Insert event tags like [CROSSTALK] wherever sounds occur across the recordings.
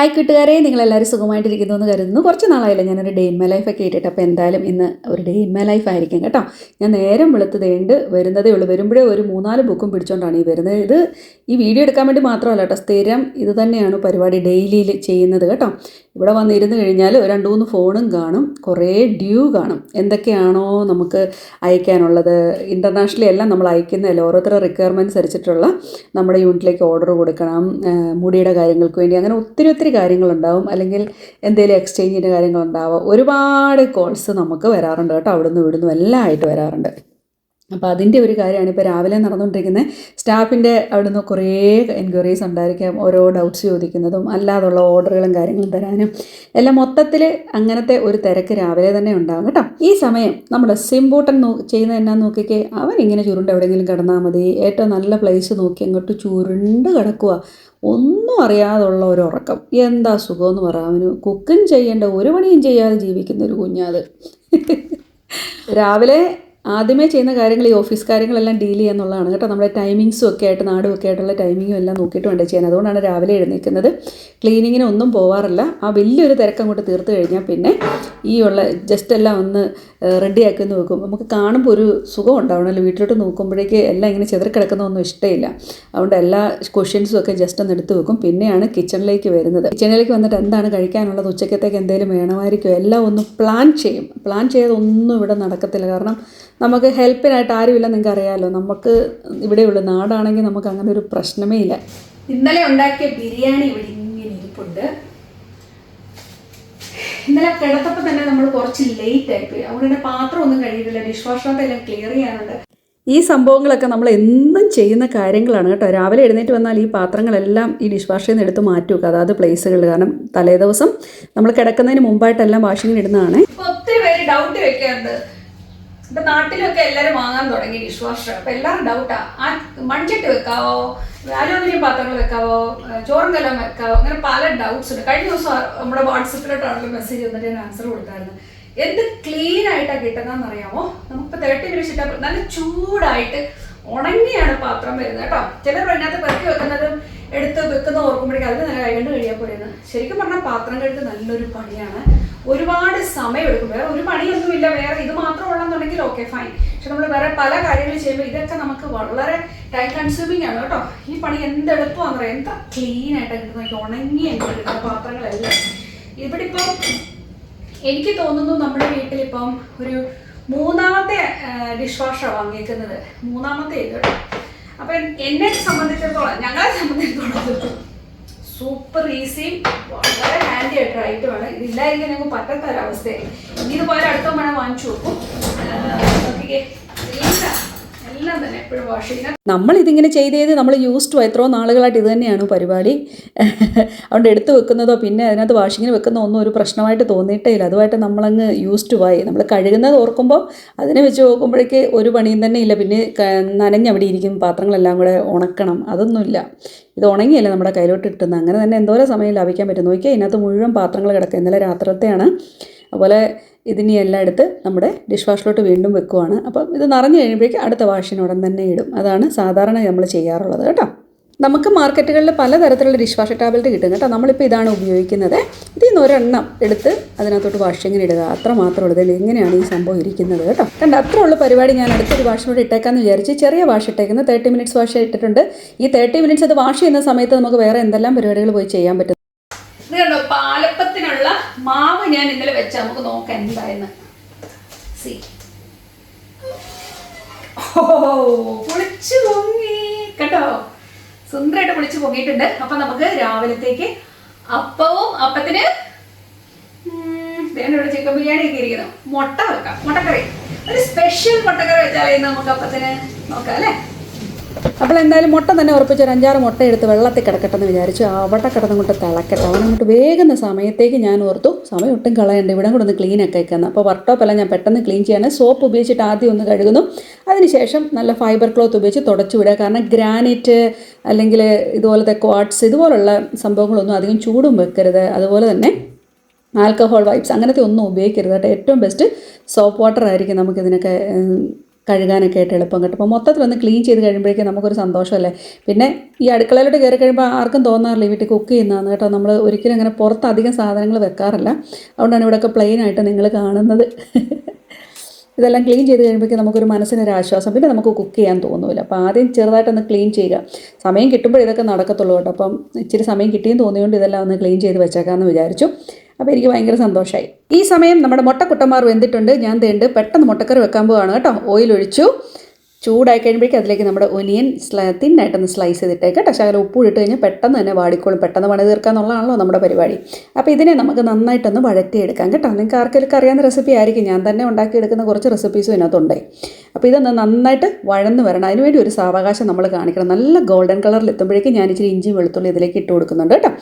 Hi കൂട്ടുകാരെ. നിങ്ങളെല്ലാവരും സുഖമായിട്ടിരിക്കുന്നു എന്ന് കരുതുന്നു. കുറച്ച് നാളായില്ല ഞാനൊരു ഡേ ഇൻ മൈ ലൈഫൊക്കെ ഇട്ടിട്ട് അപ്പോൾ എന്തായാലും ഇന്ന് ഒരു ഡേ ഇൻ മൈ ലൈഫ് ആയിരിക്കും കേട്ടോ. ഞാൻ നേരം വെളുത്ത് തേണ്ട് വരുന്നതേ ഉള്ളൂ. വരുമ്പോഴേ ഒരു മൂന്നാൽ ബുക്കും പിടിച്ചോണ്ടാണ് ഈ വരുന്നത്. ഇത് ഈ വീഡിയോ എടുക്കാൻ വേണ്ടി മാത്രമല്ല കേട്ടോ. സ്ഥിരം ഇത് തന്നെയാണ് പരിപാടി ഡെയിലിയിൽ ചെയ്യുന്നത് കേട്ടോ. ഇവിടെ വന്നിരുന്ന് കഴിഞ്ഞാൽ രണ്ട് മൂന്ന് ഫോണും കാണും കുറേ ഡ്യൂ കാണും. എന്തൊക്കെയാണോ നമുക്ക് അയക്കാനുള്ളത്? ഇന്റർനാഷണലി എല്ലാം നമ്മൾ അയക്കുന്നതല്ല ഓരോരുത്തരുടെ റിക്വയർമെന്റ്സ് അനുസരിച്ചിട്ടുള്ള നമ്മുടെ യൂണിറ്റിലേക്ക് ഓർഡർ കൊടുക്കണം മുടിയുടെ കാര്യങ്ങൾക്ക് വേണ്ടി. അങ്ങനെ ഒത്തിരി ഒത്തിരി കാര്യങ്ങളുണ്ടാവും. അല്ലെങ്കിൽ എന്തെങ്കിലും എക്സ്ചേഞ്ചിന്റെ കാര്യങ്ങളുണ്ടാവും. ഒരുപാട് കോൾസ് നമുക്ക് വരാറുണ്ട് കേട്ടോ അവിടുന്ന് ഇവിടുന്ന് എല്ലാം ആയിട്ട് വരാറുണ്ട്. അപ്പോൾ അതിന്റെ ഒരു കാര്യമാണ് ഇപ്പോൾ രാവിലെ നടന്നുകൊണ്ടിരിക്കുന്നത് സ്റ്റാഫിന്റെ അവിടുന്ന് കുറേ എൻക്വയറീസ് ഉണ്ടായിരിക്കാം ഓരോ ഡൗട്ട്സ് ചോദിക്കുന്നതും അല്ലാതുള്ള ഓർഡറുകളും കാര്യങ്ങളും തരാനും. എല്ലാം മൊത്തത്തിൽ അങ്ങനത്തെ ഒരു തിരക്ക് രാവിലെ തന്നെ ഉണ്ടാകും കേട്ടോ. ഈ സമയം നമ്മുടെ സിംബൂട്ടൻ നോ ചെയ്യുന്നത് എന്നാ നോക്കിക്കേ അവൻ ഇങ്ങനെ ചുരുണ്ട് എവിടെയെങ്കിലും കിടന്നാൽ മതി. ഏറ്റവും നല്ല പ്ലേസ് നോക്കി അങ്ങോട്ട് ചുരുണ്ട് കിടക്കുക ഒന്നും അറിയാതുള്ള ഒരു ഉറക്കം. എന്താ സുഖമെന്ന് പറയാം അവന്. കുക്കും ചെയ്യേണ്ട ഒരു പണിയും ചെയ്യാതെ ജീവിക്കുന്ന ഒരു കുഞ്ഞാത് [LAUGHS] രാവിലെ ആദ്യമേ ചെയ്യുന്ന കാര്യങ്ങൾ ഈ ഓഫീസ് കാര്യങ്ങളെല്ലാം ഡീൽ ചെയ്യുക എന്നുള്ളതാണ് കേട്ടോ. നമ്മുടെ ടൈമിങ്സും ഒക്കെ ആയിട്ട് നാടും ഒക്കെ ആയിട്ടുള്ള ടൈമിങ്ങും എല്ലാം നോക്കിയിട്ട് വേണ്ട ചെയ്യാൻ. അതുകൊണ്ടാണ് രാവിലെ എഴുന്നേൽക്കുന്നത് ക്ലീനിങ്ങിന് ഒന്നും പോവാറില്ല. ആ വലിയൊരു തിരക്ക് അങ്ങോട്ട് തീർത്ത് കഴിഞ്ഞാൽ പിന്നെ ഈ ഉള്ള ജസ്റ്റ് എല്ലാം ഒന്ന് റെഡിയാക്കി ഒന്ന് വെക്കും. നമുക്ക് കാണുമ്പോൾ ഒരു സുഖം ഉണ്ടാവണമല്ലോ വീട്ടിലോട്ട് നോക്കുമ്പോഴേക്ക് എല്ലാം ഇങ്ങനെ ചെതറിക്കിടക്കുന്നതൊന്നും ഇഷ്ടമില്ല അതുകൊണ്ട് എല്ലാ ക്വസ്റ്റ്യൻസും ഒക്കെ ജസ്റ്റ് ഒന്ന് എടുത്ത് വെക്കും. പിന്നെയാണ് കിച്ചണിലേക്ക് വരുന്നത്. കിച്ചണിലേക്ക് വന്നിട്ട് എന്താണ് കഴിക്കാനുള്ളത്? ഉച്ചക്കത്തേക്ക് എന്തെങ്കിലും വേണമായിരിക്കും എല്ലാം ഒന്ന് പ്ലാൻ ചെയ്യും. പ്ലാൻ ചെയ്തൊന്നും ഇവിടെ നടക്കത്തില്ല. കാരണം നമുക്ക് ഹെൽപ്പിനായിട്ട് ആരുമില്ല നിങ്ങൾക്ക് അറിയാമല്ലോ നമുക്ക് ഇവിടെയുള്ള നാടാണെങ്കിൽ നമുക്ക് അങ്ങനെ ഒരു പ്രശ്നമേ ഇല്ല. ഇന്നലെ ഉണ്ടാക്കിയ ബിരിയാണി ഇവിടെ ഇങ്ങനെ ഇരിപ്പുണ്ട്. ഇന്നലെ കിടത്തപ്പോൾ തന്നെ നമ്മൾ കുറച്ച് ലേറ്റ് ആയിപ്പോയി അതുകൊണ്ട് തന്നെ പാത്രം ഒന്നും കഴിയില്ല ഡിഷ് എല്ലാം ക്ലിയർ ചെയ്യാനുണ്ട്. ഈ സംഭവങ്ങളൊക്കെ നമ്മൾ എന്നും ചെയ്യുന്ന കാര്യങ്ങളാണ് കേട്ടോ. രാവിലെ എഴുന്നേറ്റ് വന്നാൽ ഈ പാത്രങ്ങളെല്ലാം ഈ ഡിഷ് വാഷിൽ നിന്ന് എടുത്ത് മാറ്റി വെക്കുക. അതായത് പ്ലേസുകൾ കാരണം തലേദിവസം നമ്മൾ കിടക്കുന്നതിന് മുമ്പായിട്ടെല്ലാം വാഷിങ്ങിന് ഇടുന്നതാണ്. ഒത്തിരി പേര് ഡൗട്ട് വെക്കാറുണ്ട്. ഇപ്പൊ നാട്ടിലൊക്കെ എല്ലാരും വാങ്ങാൻ തുടങ്ങി ഡിഷ് വാഷർ അപ്പൊ എല്ലാവരും ഡൗട്ടാ ആ. മൺചട്ടി വെക്കാവോ? അലൂമിനിയം പാത്രങ്ങൾ വെക്കാവോ? ചോറും കലം വെക്കാവോ? അങ്ങനെ പല ഡൗട്ട്സ് ഉണ്ട്. കഴിഞ്ഞ ദിവസം നമ്മുടെ വാട്സപ്പിലോട്ടാണല്ലോ മെസ്സേജ് വന്നിട്ട് ഞാൻ ആൻസർ കൊടുത്തായിരുന്നു. എന്ത് ക്ലീൻ ആയിട്ടാണ് കിട്ടുന്നതെന്ന് അറിയാമോ? നമുക്ക് തേർട്ടി മിനിറ്റ്സ് ഇട്ടാൽ നല്ല ചൂടായിട്ട് ഉണങ്ങിയാണ് പാത്രം വരുന്നത് കേട്ടോ. ചിലർ അതിനകത്ത് പെറുക്കി വെക്കുന്നതും എടുത്ത് വെക്കുന്ന ഓർക്കുമ്പോഴേക്കും അതിന് നല്ല കൈകൊണ്ട് കഴിയാൻ പോലെയാണ് ശരിക്കും പറഞ്ഞാൽ പാത്രം കഴുത്ത് നല്ലൊരു പണിയാണ്. ഒരുപാട് സമയം എടുക്കും വേറെ ഒരു പണിയൊന്നുമില്ല. വേറെ ഇത് മാത്രം ഉള്ളെന്നുണ്ടെങ്കിൽ ഓക്കെ ഫൈൻ പക്ഷെ നമ്മൾ വേറെ പല കാര്യങ്ങൾ ചെയ്യുമ്പോൾ ഇതൊക്കെ നമുക്ക് വളരെ ടൈം കൺസ്യൂമിങ് ആണ് കേട്ടോ. ഈ പണി എന്ത് എന്ന് പറയാം എന്താ ക്ലീൻ ആയിട്ട് കിട്ടുന്ന ഉണങ്ങി എനിക്ക് പാത്രങ്ങളെല്ലാം. ഇവിടെ ഇപ്പം എനിക്ക് തോന്നുന്നു നമ്മുടെ വീട്ടിലിപ്പം ഒരു മൂന്നാമത്തെ ഡിഷ് വാഷാണ് വാങ്ങിയേക്കുന്നത്. മൂന്നാമത്തെ ഇത് കേട്ടോ. അപ്പം എന്നെ സംബന്ധിച്ചിടത്തോളം ഞങ്ങളെ സംബന്ധിച്ചിടത്തോളം സൂപ്പർ ഈസി വളരെ ഹാൻഡി ആയിട്ട് ഐറ്റമാണ് ഇതില്ലായിരിക്കും ഞങ്ങൾക്ക് പറ്റാത്ത ഒരവസ്ഥയായി ഇനി ഇതുപോലെ അടുത്ത മഴ വാങ്ങിച്ചു വെക്കും നോക്കിക്കേ എല്ലാം തന്നെ എപ്പോഴും വാഷ് ചെയ്യുക നമ്മൾ ഇതിങ്ങനെ ചെയ്ത് ചെയ്ത് നമ്മൾ യൂസ്ഡ് എത്രയോ നാളുകളായിട്ട് ഇത് തന്നെയാണ് പരിപാടി. അതുകൊണ്ട് എടുത്തു വെക്കുന്നതോ പിന്നെ അതിനകത്ത് വാഷിങ്ങിന് വെക്കുന്നതോ ഒന്നും ഒരു പ്രശ്നമായിട്ട് തോന്നിയിട്ടേ ഇല്ല. അതുമായിട്ട് നമ്മളങ്ങ് യൂസ്ഡ് ആയി. നമ്മൾ കഴുകുന്നത് ഓർക്കുമ്പോൾ അതിനെ വെച്ച് നോക്കുമ്പോഴേക്ക് ഒരു പണിയും തന്നെ ഇല്ല. പിന്നെ നനഞ്ഞവിടെ ഇരിക്കും. പാത്രങ്ങളെല്ലാം കൂടെ ഉണക്കണം. അതൊന്നുമില്ല ഇത് ഉണങ്ങിയല്ല നമ്മുടെ കയ്യിലോട്ട് കിട്ടുന്നത്? അങ്ങനെ തന്നെ എന്തോരം സമയം ലാഭിക്കാൻ പറ്റും? നോക്കിയാൽ ഇതിനകത്ത് മുഴുവൻ പാത്രങ്ങൾ കിടക്കുക ഇന്നലെ രാത്രിത്തെയാണ് അതുപോലെ ഇതിനി എല്ലാം എടുത്ത് നമ്മുടെ ഡിഷ് വാഷിലോട്ട് വീണ്ടും വെക്കുവാണ്. അപ്പം ഇത് നിറഞ്ഞു കഴിയുമ്പോഴേക്ക് അടുത്ത വാഷിനുടൻ തന്നെ ഇടും. അതാണ് സാധാരണ നമ്മൾ ചെയ്യാറുള്ളത് കേട്ടോ. നമുക്ക് മാർക്കറ്റുകളിൽ പലതരത്തിലുള്ള ഡിഷ് വാഷ് ടാബ്ലറ്റ് കിട്ടും കേട്ടോ. നമ്മളിപ്പോൾ ഇതാണ് ഉപയോഗിക്കുന്നത്. ഇതിൽ നിന്ന് ഒരെണ്ണം എടുത്ത് അതിനകത്തോട്ട് വാഷിങ്ങിന് ഇടുക. അത്ര മാത്രമേ ഉള്ളൂ. ഇതിൽ ഇങ്ങനെയാണ് ഈ സംഭവം ഇരിക്കുന്നത് കേട്ടോ. കണ്ട അത്ര ഉള്ള പരിപാടി. ഞാൻ അടുത്തൊരു വാഷിനോട് ഇട്ടേക്കാന്ന് വിചാരിച്ച് ചെറിയ വാഷ് ഇട്ടേക്കുന്നത് തേർട്ടി മിനിറ്റ്സ് വാഷ് ഇട്ടിട്ടുണ്ട് ഈ തേർട്ടി മിനിറ്റ്സ് അത് വാഷ് ചെയ്യുന്ന സമയത്ത് നമുക്ക് വേറെ എന്തെല്ലാം പരിപാടികൾ പോയി ചെയ്യാൻ പറ്റും? മാവ് ഞാൻ ഇന്നലെ വെച്ച നമുക്ക് നോക്കാം എന്തായെന്ന്. സി ഓ പൊളിച്ചു പൊങ്ങി. കേട്ടോ സുന്ദരായിട്ട് പൊളിച്ചു പൊങ്ങിയിട്ടുണ്ട്. അപ്പൊ നമുക്ക് രാവിലത്തേക്ക് അപ്പവും അപ്പത്തിന് ഇവിടെ ചിക്കൻ ബിരിയാണി ഒക്കെ ഇരിക്കുന്നു. മുട്ട വെക്കാം. മുട്ടക്കറി. ഒരു സ്പെഷ്യൽ മുട്ടക്കറി വെച്ചാലേ നമുക്ക് അപ്പത്തിന് നോക്കാം അല്ലേ? അപ്പോൾ എന്തായാലും മുട്ട തന്നെ ഉറപ്പിച്ച് ഒരു അഞ്ചാറ് മുട്ട എടുത്ത് വെള്ളത്തിൽ കിടക്കട്ടെ എന്ന് വിചാരിച്ചു. അവിടെ കിടന്നങ്ങോട്ട് തിളക്കട്ടെ. അവനങ്ങോട്ട് വേഗുന്ന സമയത്തേക്ക് ഞാൻ ഓർത്തു സമയം ഒട്ടും കളയണ്ട ഇവിടെ കൂടെ ഒന്ന് ക്ലീൻ ഒക്കെ വെക്കുന്നത് അപ്പോൾ വർട്ടോപ്പെല്ലാം ഞാൻ പെട്ടെന്ന് ക്ലീൻ ചെയ്യാൻ സോപ്പ് ഉപയോഗിച്ചിട്ട് ആദ്യം ഒന്ന് കഴുകുന്നു. അതിനുശേഷം നല്ല ഫൈബർ ക്ലോത്ത് ഉപയോഗിച്ച് തുടച്ചു വിടുക. കാരണം ഗ്രാനൈറ്റ് അല്ലെങ്കിൽ ഇതുപോലത്തെ ക്വാർട്സ് ഇതുപോലുള്ള സംഭവങ്ങളൊന്നും അധികം ചൂടും വെക്കരുത്. അതുപോലെ തന്നെ ആൽക്കഹോൾ വൈപ്സ് അങ്ങനത്തെ ഒന്നും ഉപയോഗിക്കരുത് കേട്ടോ. ഏറ്റവും ബെസ്റ്റ് സോപ്പ് വാട്ടർ ആയിരിക്കും നമുക്കിതിനൊക്കെ കഴുകാനൊക്കെ ആയിട്ട് എളുപ്പം കിട്ടും. അപ്പോൾ മൊത്തത്തിൽ ഒന്ന് ക്ലീൻ ചെയ്ത് കഴിയുമ്പോഴേക്കും നമുക്കൊരു സന്തോഷമല്ലേ? പിന്നെ ഈ അടുക്കളയിലോട്ട് കയറി കഴിയുമ്പോൾ ആർക്കും തോന്നാറില്ല വീട്ടിൽ കുക്ക് ചെയ്യുന്നതാണ് കേട്ടോ. നമ്മൾ ഒരിക്കലും അങ്ങനെ പുറത്ത് അധികം സാധനങ്ങൾ വെക്കാറില്ല. അതുകൊണ്ടാണ് ഇവിടെയൊക്കെ പ്ലെയിൻ ആയിട്ട് നിങ്ങൾ കാണുന്നത്. ഇതെല്ലാം ക്ലീൻ ചെയ്ത് കഴിയുമ്പോഴേക്കും നമുക്കൊരു മനസ്സിനൊരു ആശ്വാസം. പിന്നെ നമുക്ക് കുക്ക് ചെയ്യാൻ തോന്നില്ല അപ്പോൾ ആദ്യം ചെറുതായിട്ടൊന്ന് ക്ലീൻ ചെയ്യുക. സമയം കിട്ടുമ്പോൾ ഇതൊക്കെ നടക്കത്തുള്ളൂ കേട്ടോ. അപ്പം ഇച്ചിരി സമയം കിട്ടിയെന്ന് തോന്നിയുകൊണ്ട് ഇതെല്ലാം ഒന്ന് ക്ലീൻ ചെയ്ത് വെച്ചേക്കാമെന്ന് വിചാരിച്ചു. അപ്പോൾ എനിക്ക് ഭയങ്കര സന്തോഷമായി ഈ സമയം നമ്മുടെ മുട്ടക്കുട്ടന്മാർ വെന്തിട്ടുണ്ട്. ഞാൻ തേണ്ട് പെട്ടെന്ന് മുട്ടക്കറി വെക്കാൻ പോവാണ് കേട്ടോ. ഓയിൽ ഒഴിച്ചു. ചൂടായി കഴിയുമ്പോഴേക്കും അതിലേക്ക് നമ്മുടെ ഒനിയൻ തിന്നായിട്ടൊന്ന് സ്ലൈസ് ചെയ്തിട്ടേക്ക് കേട്ടോ. ശകലം ഉപ്പ് ഇട്ട് കഴിഞ്ഞാൽ പെട്ടെന്ന് തന്നെ വാടിക്കോളും. പെട്ടെന്ന് പണി തീർക്കാന്നുള്ളതാണല്ലോ നമ്മുടെ പരിപാടി. അപ്പോൾ ഇതിനെ നമുക്ക് നന്നായിട്ടൊന്ന് വഴറ്റിയെടുക്കാം കേട്ടോ. നിങ്ങൾക്ക് ആർക്കെങ്കിലും അറിയാവുന്ന റെസിപ്പി ആയിരിക്കും. ഞാൻ തന്നെ ഉണ്ടാക്കിയെടുക്കുന്ന കുറച്ച് റെസിപ്പീസും ഇതിനകത്തുണ്ട്. അപ്പോൾ ഇതൊന്ന് നന്നായിട്ട് വഴന്ന് വരണം. അതിനുവേണ്ടി ഒരു സാവകാശം നമ്മൾ കാണിക്കണം. നല്ല ഗോൾഡൻ കളറിൽ എത്തുമ്പോഴേക്കും ഞാൻ ഇച്ചിരി ഇഞ്ചി വെളുത്തുള്ളി ഇതിലേക്ക് ഇട്ട് കൊടുക്കുന്നുണ്ട് കേട്ടോ.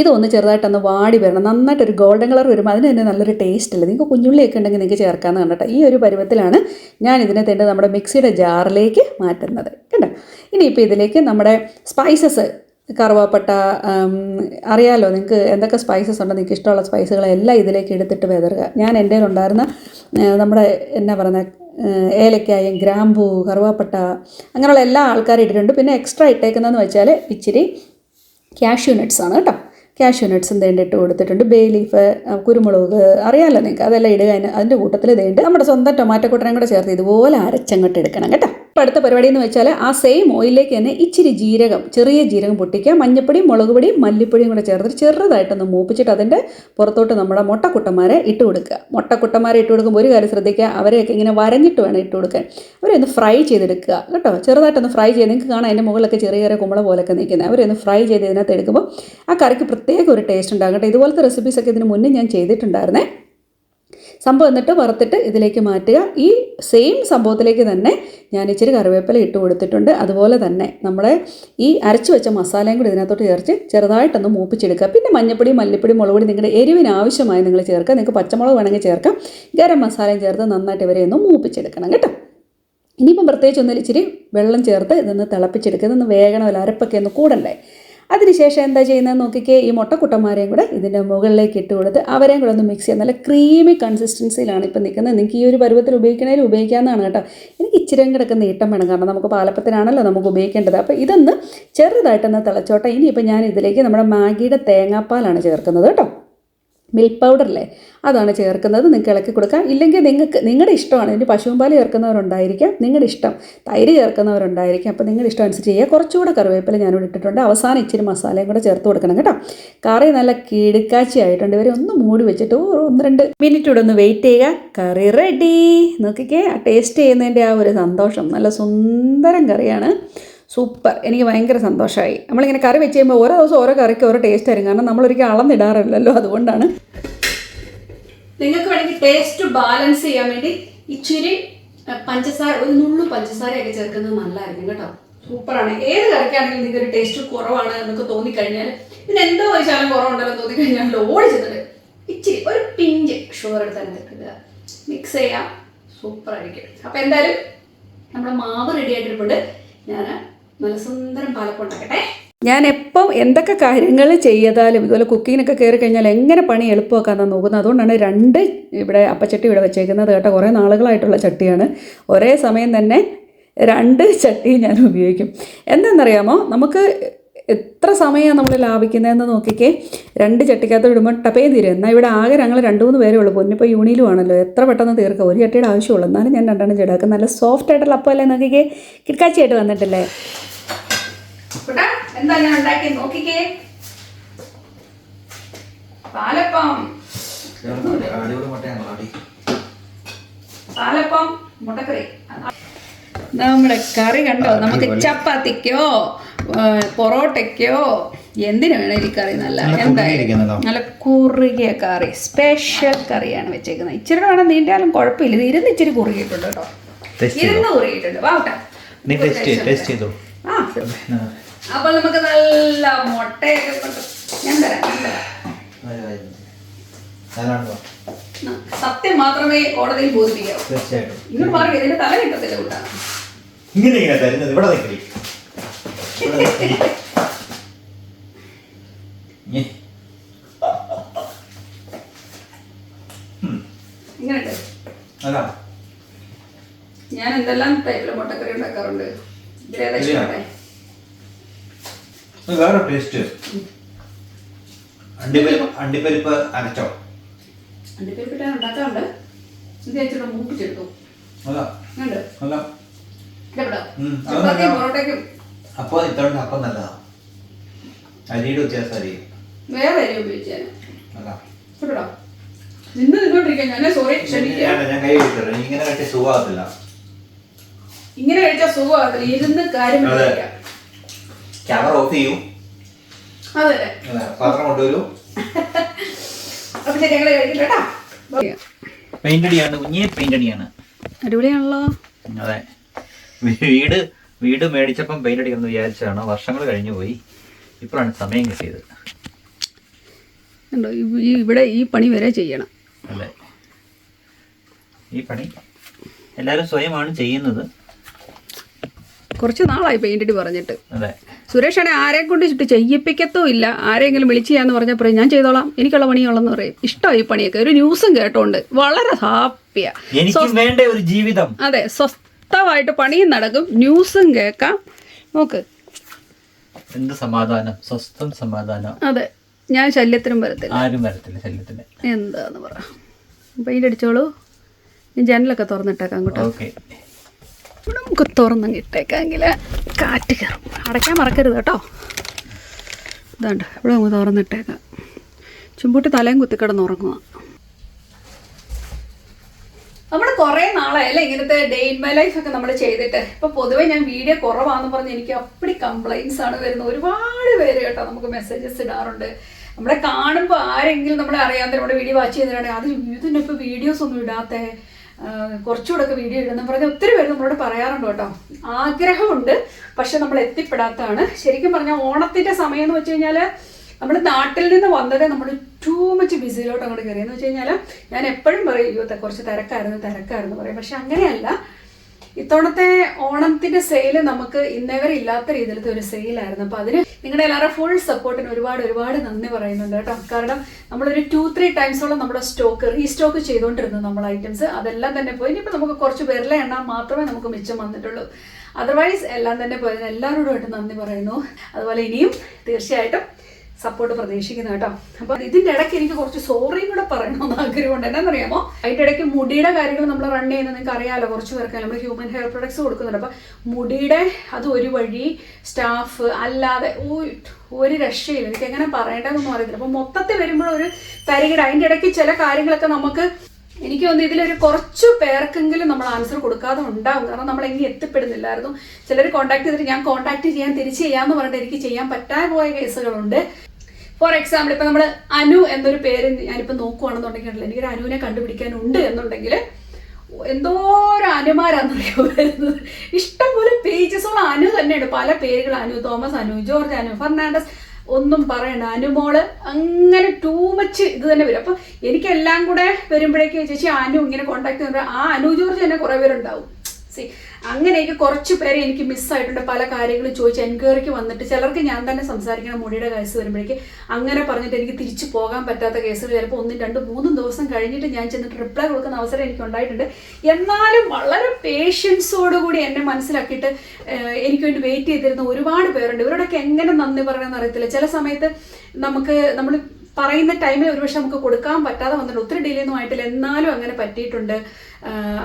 ഇതൊന്ന് ചെറുതായിട്ടൊന്ന് വാടി വരണം. നന്നായിട്ടൊരു ഗോൾഡൻ കളർ വരുമ്പോൾ അതിന് തന്നെ നല്ലൊരു ടേസ്റ്റ് അല്ലേ? നിങ്ങൾക്ക് കുഞ്ഞുള്ളിയൊക്കെ ഉണ്ടെങ്കിൽ നിങ്ങൾക്ക് ചേർക്കാമെന്ന് കണ്ടോ ഈ ഒരു പരുവത്തിലാണ് ഞാൻ ഇതിനെ തന്നെ നമ്മുടെ മിക്സിയുടെ ജാറിലേക്ക് മാറ്റുന്നത്. കണ്ടോ? ഇനിയിപ്പോൾ ഇതിലേക്ക് നമ്മുടെ സ്പൈസസ് കറുവാപ്പട്ട അറിയാലോ നിങ്ങൾക്ക് എന്തൊക്കെ സ്പൈസസ് ഉണ്ടോ? നിങ്ങൾക്ക് ഇഷ്ടമുള്ള സ്പൈസുകളെല്ലാം ഇതിലേക്ക് എടുത്തിട്ട് വിതറുക. ഞാൻ എന്റെ ഉണ്ടായിരുന്ന നമ്മുടെ എന്നാ പറയുന്ന ഏലക്കായും ഗ്രാമ്പൂ കറുവാപ്പട്ട അങ്ങനെയുള്ള എല്ലാ ആൾക്കാരും ഇട്ടിട്ടുണ്ട്. പിന്നെ എക്സ്ട്രാ ഇട്ടേക്കുന്നതെന്ന് വെച്ചാൽ ഇച്ചിരി നട്ട്സ് ആണ് കേട്ടോ. കാഷ്യൂ നട്ട്സും തേണ്ട ഇട്ട് കൊടുത്തിട്ടുണ്ട്. ബേ ലീഫ് കുരുമുളക് അറിയാമല്ലോ നിങ്ങൾക്ക്? അതെല്ലാം ഇടുക അതിന്റെ കൂട്ടത്തിൽ തേണ്ട് നമ്മുടെ സ്വന്തം ടൊമാറ്റോ കൂട്ടനും കൂടെ ചേർത്ത് ഇതുപോലെ അരച്ചങ്ങോട്ട് എടുക്കണം കേട്ടോ. അപ്പോൾ അടുത്ത പരിപാടി എന്ന് വെച്ചാൽ ആ സെയിം ഓയിലിലേക്ക് തന്നെ ഇച്ചിരി ജീരകം ചെറിയ ജീരകം പൊട്ടിക്കുക. മഞ്ഞപ്പൊടിയും മുളക് പൊടിയും മല്ലിപ്പൊടിയും കൂടെ ചേർത്തിട്ട് ചെറുതായിട്ടൊന്ന് മൂപ്പിച്ചിട്ട് അതിന്റെ പുറത്തോട്ട് നമ്മുടെ മുട്ടക്കുട്ടന്മാരെ ഇട്ട് കൊടുക്കുക. മുട്ടക്കുട്ടന്മാരെ ഇട്ട് കൊടുക്കുമ്പോൾ ഒരു കാര്യം ശ്രദ്ധിക്കുക അവരെയൊക്കെ ഇങ്ങനെ വരഞ്ഞിട്ട് വേണം ഇട്ട് കൊടുക്കാൻ. അവരെ ഒന്ന് ഫ്രൈ ചെയ്തെടുക്കുക കേട്ടോ. ചെറുതായിട്ടൊന്ന് ഫ്രൈ ചെയ്ത് നിങ്ങൾക്ക് കാണാം അതിന്റെ മുകളിലൊക്കെ ചെറിയ ചെറിയ കുമ്പള പോലൊക്കെ നിൽക്കുന്നത്. അവരെ ഒന്ന് ഫ്രൈ ചെയ്ത് ഇതിനകത്ത് എടുക്കുമ്പോൾ ആ കറിക്ക് പ്രത്യേക ഒരു ടേസ്റ്റ് ഉണ്ടാകും കേട്ടോ. ഇതുപോലത്തെ റെസിപ്പീസൊക്കെ ഇതിന് മുന്നേ ഞാൻ ചെയ്തിട്ടുണ്ടായിരുന്നേ. സംഭവം എന്നിട്ട് വറുത്തിട്ട് ഇതിലേക്ക് മാറ്റുക. ഈ സെയിം സംഭവത്തിലേക്ക് തന്നെ ഞാൻ ഇച്ചിരി കറിവേപ്പില ഇട്ട് കൊടുത്തിട്ടുണ്ട്. അതുപോലെ തന്നെ നമ്മുടെ ഈ അരച്ച് വെച്ച മസാലയും കൂടി ഇതിനകത്തോട്ട് ചേർത്ത് ചെറുതായിട്ടൊന്ന് മൂപ്പിച്ചെടുക്കുക. പിന്നെ മഞ്ഞപ്പൊടി മല്ലിപ്പൊടി മുളകുപൊടി നിങ്ങളുടെ എരിവിന് ആവശ്യമായി നിങ്ങൾ ചേർക്കുക. നിങ്ങൾക്ക് പച്ചമുളക് വേണമെങ്കിൽ ചേർക്കാം. ഗരം മസാലയും ചേർത്ത് നന്നായിട്ട് ഇവരെ ഒന്ന് മൂപ്പിച്ചെടുക്കണം കേട്ടോ. ഇനിയിപ്പം പ്രത്യേകിച്ച് ഒന്നിൽ ഇച്ചിരി വെള്ളം ചേർത്ത് ഇതൊന്ന് തിളപ്പിച്ചെടുക്കുക. ഇതൊന്ന് വേഗണമല്ല അരപ്പൊക്കെ ഒന്ന് കൂടണ്ടേ? അതിനുശേഷം എന്താ ചെയ്യുന്നത് നോക്കിക്കേ ഈ മുട്ടക്കുട്ടന്മാരെയും കൂടെ ഇതിന്റെ മുകളിലേക്ക് ഇട്ട് കൊടുത്ത് അവരെയും കൂടെ ഒന്ന് മിക്സ് ചെയ്യാം. നല്ല ക്രീമി കൺസിസ്റ്റൻസിയിലാണ് ഇപ്പം നിൽക്കുന്നത്. നിങ്ങൾക്ക് ഈ ഒരു പരുവത്തിൽ ഉപയോഗിക്കണേലും ഉപയോഗിക്കാവുന്നതാണ് കേട്ടോ. എനിക്ക് ഇച്ചിരി കിടക്കുന്ന നീട്ടം വേണം. കാരണം നമുക്ക് പാലപ്പത്തിനാണല്ലോ നമുക്ക് ഉപയോഗിക്കേണ്ടത്. അപ്പോൾ ഇതൊന്ന് ചെറുതായിട്ടൊന്ന് തിളച്ചോട്ടെ. ഇനിയിപ്പോൾ ഞാൻ ഇതിലേക്ക് നമ്മുടെ മാഗിയുടെ തേങ്ങാപ്പാലാണ് ചേർക്കുന്നത് കേട്ടോ. മിൽക്ക് പൗഡറില്ലേ? അതാണ് ചേർക്കുന്നത്. നിങ്ങൾക്ക് ഇളക്കി കൊടുക്കാം. ഇല്ലെങ്കിൽ നിങ്ങൾക്ക് നിങ്ങളുടെ ഇഷ്ടമാണ്. ഇതിന് പശുവും ചേർക്കുന്നവരുണ്ടായിരിക്കാം. നിങ്ങളുടെ ഇഷ്ടം. തൈര് ചേർക്കുന്നവരുണ്ടായിരിക്കാം. അപ്പോൾ നിങ്ങളുടെ ഇഷ്ടം അനുസരിച്ച് ചെയ്യുക. കുറച്ചുകൂടെ കറിവേപ്പില ഞാനിവിടെ ഇട്ടിട്ടുണ്ട്. അവസാനം ഇച്ചിരി മസാലയും കൂടെ ചേർത്ത് കൊടുക്കണം കേട്ടോ. കറി നല്ല കിടുക്കാച്ചി ആയിട്ടുണ്ട്. ഇവരെ ഒന്ന് മൂടി വെച്ചിട്ട് ഒന്ന് രണ്ട് മിനിറ്റ് കൂടെ ഒന്ന് വെയിറ്റ് ചെയ്യുക. കറി റെഡി. നോക്കിക്കേ. ആ ടേസ്റ്റ് ചെയ്യുന്നതിന്റെ ആ ഒരു സന്തോഷം. നല്ല സുന്ദരം കറിയാണ്. സൂപ്പർ. എനിക്ക് ഭയങ്കര സന്തോഷമായി. നമ്മളിങ്ങനെ കറി വെച്ച് കഴിയുമ്പോൾ ഓരോ ദിവസം ഓരോ കറിക്ക് ഓരോ ടേസ്റ്റ് ആയിരിക്കും. കാരണം നമ്മളൊരിക്കലും അളന്നിടാറില്ലല്ലോ അതുകൊണ്ടാണ്. നിങ്ങൾക്ക് വേണമെങ്കിൽ ടേസ്റ്റ് ബാലൻസ് ചെയ്യാൻ വേണ്ടി ഇച്ചിരി പഞ്ചസാര ഒരു നുള്ളു പഞ്ചസാരയൊക്കെ ചേർക്കുന്നത് നല്ലതായിരിക്കും കേട്ടോ. സൂപ്പറാണ്. ഏത് കറിക്കാണെങ്കിലും നിങ്ങൾക്ക് ഒരു ടേസ്റ്റ് കുറവാണ് എന്നൊക്കെ തോന്നിക്കഴിഞ്ഞാൽ ഇതിന് എന്തോ ഒരു കുറവുണ്ടല്ലോ തോന്നിക്കഴിഞ്ഞാൽ ഓടി ചെന്നിട്ട് ഇച്ചിരി ഒരു പിഞ്ച് ഷുഗർ എടുത്ത് മിക്സ് ചെയ്യാം. സൂപ്പറായിരിക്കും. അപ്പോൾ എന്തായാലും നമ്മുടെ മാവ് റെഡി ആയിട്ടിരിപ്പുണ്ട്. ഞാൻ നല്ല സുന്ദരം പാലപ്പം ഉണ്ടാക്കട്ടെ. ഞാൻ എപ്പം എന്തൊക്കെ കാര്യങ്ങൾ ചെയ്താലും ഇതുപോലെ കുക്കിങ്ങിനൊക്കെ കയറി കഴിഞ്ഞാൽ എങ്ങനെ പണി എളുപ്പമാക്കാമെന്ന് നോക്കുന്നത്. അതുകൊണ്ടാണ് രണ്ട് ഇവിടെ അപ്പച്ചട്ടി ഇവിടെ വെച്ചേക്കുന്നത് കേട്ടോ. കുറേ നാളുകളായിട്ടുള്ള ചട്ടിയാണ്. ഒരേ സമയം തന്നെ രണ്ട് ചട്ടി ഞാൻ ഉപയോഗിക്കും. എന്താണെന്നറിയാമോ നമുക്ക് എത്ര സമയമാണ് നമ്മൾ ലാഭിക്കുന്നതെന്ന് നോക്കിക്കേ. രണ്ട് ചട്ടിക്കകത്ത് ഇടുമ്പോൾ ടപ്പേ തീരും. എന്നാൽ ഇവിടെ ആകെ ഞങ്ങൾ രണ്ട് മൂന്ന് പേരേ ഉള്ളൂ. പൊന്നിപ്പോൾ യൂണിയിലും ആണല്ലോ. എത്ര പെട്ടെന്ന് തീർക്കുക ഒരു ചട്ടിയുടെ ആവശ്യമുള്ളൂ. എന്നാലും ഞാൻ രണ്ടെണ്ണം ചെടാക്കും. നല്ല സോഫ്റ്റ് ആയിട്ടുള്ള അപ്പമല്ലേ നോക്കിക്കേ? കിടക്കാച്ചിയായിട്ട് വന്നിട്ടില്ലേ? കുട്ടാ, എന്താ ഞാൻ നോക്കിക്കേ. പാലപ്പം. പാലപ്പം മുട്ടക്കറി. നമ്മുടെ കറി കണ്ടോ? നമുക്ക് ചപ്പാത്തിക്കോ പൊറോട്ടയ്ക്കോ എന്തിനു വേണം ഈ കറി നല്ല? നല്ല എന്തായാലും നല്ല കുറുകിയ കറി. സ്പെഷ്യൽ കറിയാണ് വെച്ചേക്കുന്നത്. ഇച്ചിരി വേണം നീണ്ടാലും കുഴപ്പമില്ല. ഇത് ഇരുന്ന് ഇച്ചിരി കുറുകിയിട്ടുണ്ട് കേട്ടോ? ഇരുന്ന് കുറുകിയിട്ടുണ്ട്. വാട്ടാ നീ ടേസ്റ്റ് ചെയ്തോ? അപ്പൊ നമുക്ക് നല്ല മുട്ടയൊക്കെ ഞാൻ തരാം ഞാൻ സത്യം മാത്രമേ കോടതിയിൽ ബോധിപ്പിക്കാവൂ. തീർച്ചയായിട്ടും. ഇങ്ങോട്ട് മാറി ഇതിന്റെ തല കിട്ടത്തില്ല കൂട്ടാ. ഇങ്ങനെ ഇങ്ങനെ തരുന്നത് ഇവിടെ നിൽക്കടി ഇവിടെ നിൽക്കടി ഞെ. ഇങ്ങനെയുണ്ട് അതാ. എന്തെല്ലാം ടൈപ്പിലെ മുട്ടക്കറി ഉണ്ടാക്കാറുണ്ട്? ഇതിലേതാ വേറെ ടേസ്റ്റ് അണ്ടിപ്പരിപ്പ് അണ്ടിപ്പരിപ്പ് അരച്ചോ? ഉണ്ടാക്കാറുണ്ട്. ഇത് വെച്ചിട്ട് മൂപ്പിച്ചെടുത്തു. അപ്പോൾ ഇത്തവണ അപ്പം നല്ലതാ. അരിയുടെ വ്യത്യാസം അരി. വേറെ അരി ഉപയോഗിച്ചാൽ നിന്ന് നിന്നോണ്ടിരിക്കാൻ. ഞാൻ സോറി ക്ഷമിക്കാം. ഞാൻ കൈ വെച്ചിട്ട് ഇങ്ങനെ കട്ടി സുഖമാകത്തില്ല. ഇങ്ങനെ കഴിച്ചാൽ സുഖമാകത്തില്ല ഇരുന്ന് കാര്യം അതെ. ക്യാമറ ഓഫ് ചെയ്യൂ. അതെ. അതെ, പാത്രം കൊണ്ടുവരൂ. അപ്പൊ ശരി ഞങ്ങൾ കഴിക്കില്ല കേട്ടോ. പെയിന്റ് അടിയാണ് കുഞ്ഞേ പെയിന്റ് അടിയാണ്. അടിപൊളിയാണല്ലോ. അതെ. വീട് വീട് മേടിച്ചപ്പം പെയിന്റ് അടിക്കണം വിചാരിച്ചതാണ്. വർഷങ്ങൾ കഴിഞ്ഞു പോയി. ഇപ്പോഴാണ് സമയം കിട്ടിയത്. ഉണ്ടോ ഈ ഇവിടെ ഈ പണി വരെ ചെയ്യണം. അതെ. ഈ പണി എല്ലാവരും സ്വയമാണ് ചെയ്യുന്നത്. കുറച്ച് നാളായി പെയിന്റ് പറഞ്ഞിട്ട്. അതെ. സുരേഷാണെ ആരെ കൊണ്ട് ചുട്ട് ചെയ്യിപ്പിക്കത്തും ഇല്ല. ആരെങ്കിലും വിളിച്ച് ചെയ്യാന്ന് പറഞ്ഞാൽ പറയും ഞാൻ ചെയ്തോളാം. എനിക്കുള്ള പണിയുള്ളെന്ന് പറയും. ഇഷ്ടമായി ഈ പണിയൊക്കെ. ഒരു ന്യൂസും കേട്ടോണ്ട് വളരെ ഹാപ്പിയാ. ഒരു ജീവിതം. അതെ സ്വസ്ഥമായിട്ട് പണിയും നടക്കും. ന്യൂസും കേൾക്കാം. നോക്ക്. എന്ത് സമാധാനം? സ്വസ്ഥം സമാധാനം. അതെ ഞാൻ ശല്യത്തിനും വരത്തില്ല. ആരും വരത്തില്ല ശല്യത്തിന്. എന്താന്ന് പറ. പെയിന്റ് അടിച്ചോളൂ. ഞാൻ ജനലൊക്കെ തുറന്നിട്ടേക്കാം അങ്ങോട്ട്. ഓക്കെ നമുക്ക് തുറന്നും കാറ്റ് കയറും. അടയ്ക്കാൻ മറക്കരുത് കേട്ടോ. ഇതാണ്ട് ഇവിടെ നമുക്ക് തുറന്നിട്ടേക്കാം. ചുമ്പൂട്ടി തലയും കുത്തിക്കിടന്ന് ഉറങ്ങുക നമ്മൾ കുറേ നാളായല്ലേ ഇങ്ങനത്തെ ഡേ ഇൻ മൈ ലൈഫ് ഒക്കെ നമ്മൾ ചെയ്തിട്ട്. ഇപ്പൊ പൊതുവേ ഞാൻ വീഡിയോ കുറവാന്ന് പറഞ്ഞ് എനിക്ക് അപ്പടി കംപ്ലൈൻസ് ആണ് വരുന്നത്. ഒരുപാട് പേര് കേട്ടോ നമുക്ക് മെസ്സേജസ് ഇടാറുണ്ട്. നമ്മളെ കാണുമ്പോൾ ആരെങ്കിലും നമ്മളെ അറിയാതെ നമ്മുടെ വീഡിയോ വാച്ച് ചെയ്തിട്ടാണെങ്കിൽ അത് ഇതിനിപ്പോൾ വീഡിയോസ് ഒന്നും ഇടാത്തേ. കുറച്ചുകൂടെ ഒക്കെ വീഡിയോ ഇടുന്ന പറഞ്ഞാൽ ഒത്തിരി പേര് നമ്മളോട് പറയാറുണ്ട് കേട്ടോ. ആഗ്രഹമുണ്ട് പക്ഷെ നമ്മൾ എത്തിപ്പെടാത്തതാണ്. ശരിക്കും പറഞ്ഞാൽ ഓണത്തിന്റെ സമയം എന്ന് വെച്ച് കഴിഞ്ഞാൽ നമ്മുടെ നാട്ടിൽ നിന്ന് വന്നത് നമ്മൾ ടൂ മച്ച് ബിസിയിലോട്ട് അങ്ങോട്ട് കയറിയെന്ന് വെച്ച് കഴിഞ്ഞാൽ ഞാൻ എപ്പോഴും പറയും അയ്യോ കുറച്ച് തിരക്കായിരുന്നു തിരക്കായിരുന്നു പറയും. പക്ഷെ അങ്ങനെയല്ല. ഇത്തവണത്തെ ഓണത്തിന്റെ സെയിൽ നമുക്ക് ഇന്നേവരെ ഇല്ലാത്ത രീതിയിലത്തെ ഒരു സെയിലായിരുന്നു അപ്പൊ അതിന് നിങ്ങളുടെ എല്ലാവരുടെ ഫുൾ സപ്പോർട്ടിന് ഒരുപാട് ഒരുപാട് നന്ദി പറയുന്നുണ്ട് കേട്ടോ. കാരണം നമ്മളൊരു ടു ത്രീ ടൈംസോളം നമ്മുടെ സ്റ്റോക്ക് റീസ്റ്റോക്ക് ചെയ്തുകൊണ്ടിരുന്നു നമ്മൾ ഐറ്റംസ് അതെല്ലാം തന്നെ പോയി. ഇനിയിപ്പോൾ നമുക്ക് കുറച്ച് പേരിലെ എണ്ണാൻ മാത്രമേ നമുക്ക് മിച്ചം വന്നിട്ടുള്ളൂ. അതർവൈസ് എല്ലാം തന്നെ പോയതിന് എല്ലാവരോടുമായിട്ട് നന്ദി പറയുന്നു. അതുപോലെ ഇനിയും തീർച്ചയായിട്ടും സപ്പോർട്ട് പ്രതീക്ഷിക്കുന്നു കേട്ടോ. അപ്പൊ ഇതിന്റെ ഇടയ്ക്ക് എനിക്ക് കുറച്ച് സോറിയും കൂടെ പറയണമെന്ന് ആഗ്രഹമുണ്ട്. എന്നാന്നറിയാമോ അതിന്റെ ഇടയ്ക്ക് മുടിയുടെ കാര്യങ്ങൾ നമ്മൾ റൺ ചെയ്യുന്നത് നിങ്ങൾക്ക് അറിയാലോ കുറച്ച് പേർക്ക് നമ്മൾ ഹ്യൂമൻ ഹെയർ പ്രൊഡക്ട്സ് കൊടുക്കുന്നുണ്ട്. അപ്പൊ മുടിയുടെ അത് ഒരു വഴി സ്റ്റാഫ് അല്ലാതെ ഒരു- രക്ഷയില്ല. എനിക്ക് എങ്ങനെ പറയേണ്ടതെന്നൊന്നും അറിയത്തില്ല. അപ്പൊ മൊത്തത്തിൽ വരുമ്പോൾ ഒരു തരികിട അതിന്റെ ഇടയ്ക്ക് ചില കാര്യങ്ങളൊക്കെ നമുക്ക് എനിക്ക് തോന്നുന്നു ഇതിലൊരു കുറച്ച് പേർക്കെങ്കിലും നമ്മൾ ആൻസർ കൊടുക്കാതെ ഉണ്ടാവും. കാരണം നമ്മൾ എങ്ങനെ എത്തിപ്പെടുന്നില്ലായിരുന്നു. ചിലർ കോൺടാക്ട് ചെയ്തിട്ട് ഞാൻ കോൺടാക്ട് ചെയ്യാൻ തിരിച്ച് ചെയ്യാന്ന് പറഞ്ഞിട്ട് എനിക്ക് ചെയ്യാൻ പറ്റാതെ പോയ കേസുകളുണ്ട് ഫോർ എക്സാമ്പിൾ ഇപ്പൊ നമ്മൾ അനു എന്നൊരു പേര് ഞാനിപ്പോ നോക്കുവാണെന്നുണ്ടെങ്കിൽ എനിക്കൊരു അനുവിനെ കണ്ടുപിടിക്കാനുണ്ട് എന്നുണ്ടെങ്കിൽ എന്തോരം അനുമാരാന്നറിയോ വരുന്നത്? ഇഷ്ടംപോലെ പേജസോളം അനു തന്നെയുണ്ട്. പല പേരുകൾ Anu Thomas Anu George Anu Fernandez ഒന്നും പറയണ്ട. അനുമോൾ അങ്ങനെ ടൂ മച്ച് ഇത് തന്നെ വരും. അപ്പൊ എനിക്കെല്ലാം കൂടെ വരുമ്പോഴേക്കും ചേച്ചി അനു ഇങ്ങനെ കോണ്ടാക്ട് ചെയ്യുമ്പോൾ ആ അനു ജോർജ് തന്നെ കുറെ പേരുണ്ടാവും. സി അങ്ങനെയൊക്കെ കുറച്ച് പേരെ എനിക്ക് മിസ്സായിട്ടുണ്ട് പല കാര്യങ്ങളും ചോദിച്ച് എൻക്വയറിക്ക് വന്നിട്ട് ചിലർക്ക് ഞാൻ തന്നെ സംസാരിക്കണം മുടിയുടെ കേസ് വരുമ്പോഴേക്ക്. അങ്ങനെ പറഞ്ഞിട്ട് എനിക്ക് തിരിച്ചു പോകാൻ പറ്റാത്ത കേസുകൾ ചിലപ്പോൾ ഒന്നും രണ്ടും മൂന്നും ദിവസം കഴിഞ്ഞിട്ട് ഞാൻ ചെന്നിട്ട് റിപ്ലൈ കൊടുക്കുന്ന അവസരം എനിക്ക് ഉണ്ടായിട്ടുണ്ട്. എന്നാലും വളരെ പേഷ്യൻസോടുകൂടി എന്നെ മനസ്സിലാക്കിയിട്ട് എനിക്ക് വേണ്ടി വെയിറ്റ് ചെയ്തിരുന്ന ഒരുപാട് പേരുണ്ട്. ഇവരോടൊക്കെ എങ്ങനെ നന്ദി പറയണമെന്ന് അറിയത്തില്ല. ചില സമയത്ത് നമുക്ക് നമ്മൾ പറയുന്ന ടൈമിൽ ഒരുപക്ഷെ നമുക്ക് കൊടുക്കാൻ പറ്റാതെ വന്നിട്ടുണ്ട്. ഒത്തിരി ഡിലേ ഒന്നും ആയിട്ടില്ല. എന്നാലും അങ്ങനെ പറ്റിയിട്ടുണ്ട്.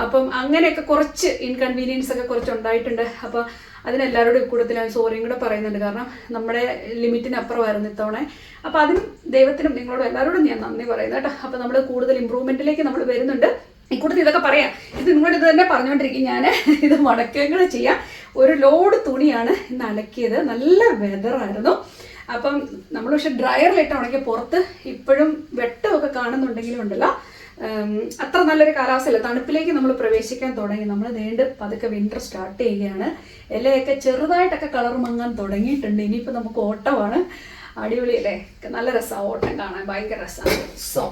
അപ്പം അങ്ങനെയൊക്കെ കുറച്ച് ഇൻകൺവീനിയൻസ് ഒക്കെ കുറച്ച് ഉണ്ടായിട്ടുണ്ട് അപ്പോൾ അതിനെല്ലാവരോടും കൂടുതൽ ഞാൻ സോറിയും കൂടെ പറയുന്നുണ്ട്. കാരണം നമ്മുടെ ലിമിറ്റിനപ്പുറമായിരുന്നു ഇത്തവണ. അപ്പോൾ അതിനും ദൈവത്തിനും നിങ്ങളോട് എല്ലാവരോടും ഞാൻ നന്ദി പറയുന്നു കേട്ടോ. അപ്പോൾ നമ്മൾ കൂടുതൽ ഇമ്പ്രൂവ്മെന്റിലേക്ക് നമ്മൾ വരുന്നുണ്ട്. ഇക്കൂട്ടത്തിൽ ഇതൊക്കെ പറയാം. ഇത് നിങ്ങളോട് ഇത് തന്നെ പറഞ്ഞുകൊണ്ടിരിക്കും. ഞാൻ ഇത് മടക്കുകയും കൂടെ ചെയ്യാം. ഒരു ലോഡ് തുണിയാണ് ഇന്ന് അലക്കിയത്. നല്ല വെതറായിരുന്നു അപ്പം നമ്മൾ പക്ഷെ ഡ്രയറിലിട്ട് ഉണക്കി പുറത്ത് ഇപ്പോഴും വെട്ടമൊക്കെ കാണുന്നുണ്ടെങ്കിലും ഉണ്ടല്ലോ. അത്ര നല്ലൊരു കാലാവസ്ഥയല്ല. തണുപ്പിലേക്ക് നമ്മൾ പ്രവേശിക്കാൻ തുടങ്ങി. നമ്മൾ നീണ്ട് പതുക്കെ വിന്റർ സ്റ്റാർട്ട് ചെയ്യുകയാണ്. ഇലയൊക്കെ ചെറുതായിട്ടൊക്കെ കളർ മങ്ങാൻ തുടങ്ങിയിട്ടുണ്ട്. ഇനിയിപ്പോൾ നമുക്ക് ഓട്ടമാണ്. അടിപൊളി അല്ലേ? നല്ല രസമാണ് ഓട്ടം കാണാൻ. ഭയങ്കര രസമാണ് സോ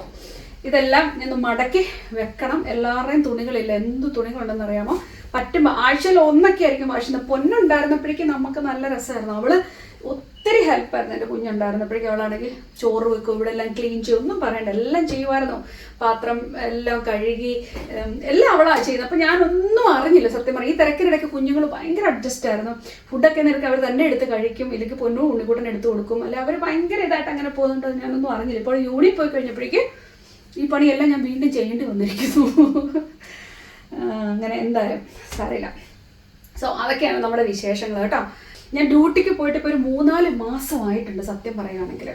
ഇതെല്ലാം ഇന്ന് മടക്കി വെക്കണം. എല്ലാവരുടെയും തുണികളില്ല. എന്ത് തുണികളുണ്ടെന്ന് അറിയാമോ? പറ്റുമ്പോൾ ആഴ്ചയിൽ ഒന്നൊക്കെ ആയിരിക്കും. വാശുന്നത് പൊന്നുണ്ടായിരുന്നപ്പോഴേക്കും നമുക്ക് നല്ല രസമായിരുന്നു. അവൾ ഒത്തിരി ഹെൽപ്പായിരുന്നു എന്റെ കുഞ്ഞുണ്ടായിരുന്നപ്പോഴേക്കും അവളാണെങ്കിൽ ചോറ് വെക്കും ഇവിടെ എല്ലാം ക്ലീൻ ചെയ്യും ഒന്നും പറയണ്ട എല്ലാം ചെയ്യുമായിരുന്നു. പാത്രം എല്ലാം കഴുകി എല്ലാം അവളാണ് ചെയ്യുന്നത് അപ്പം ഞാനൊന്നും അറിഞ്ഞില്ല സത്യം പറഞ്ഞാൽ ഈ തിരക്കിനിടയ്ക്ക് കുഞ്ഞുങ്ങൾ ഭയങ്കര അഡ്ജസ്റ്റ് ആയിരുന്നു. ഫുഡൊക്കെ നിനക്ക് അവർ തന്നെ എടുത്ത് കഴിക്കും ഇല്ലെങ്കിൽ പൊന്നും ഉണ്ണിക്കൂട്ടൻ എടുത്ത് കൊടുക്കും. അല്ല അവർ ഭയങ്കര ഇതായിട്ട് അങ്ങനെ പോകുന്നുണ്ട് ഞാനൊന്നും അറിഞ്ഞില്ല. ഇപ്പോൾ യൂണിൽ പോയി കഴിഞ്ഞപ്പോഴേക്ക് ഈ പണിയെല്ലാം ഞാൻ വീണ്ടും ചെയ്യേണ്ടി വന്നിരിക്കുന്നു. അങ്ങനെ എന്തായാലും സാരമില്ല. സോ അതൊക്കെയാണ് നമ്മുടെ വിശേഷങ്ങൾ കേട്ടോ. ഞാൻ ഡ്യൂട്ടിക്ക് പോയിട്ട് ഇപ്പോൾ ഒരു മൂന്നാൽ മാസമായിട്ടുണ്ട് സത്യം പറയുകയാണെങ്കിൽ.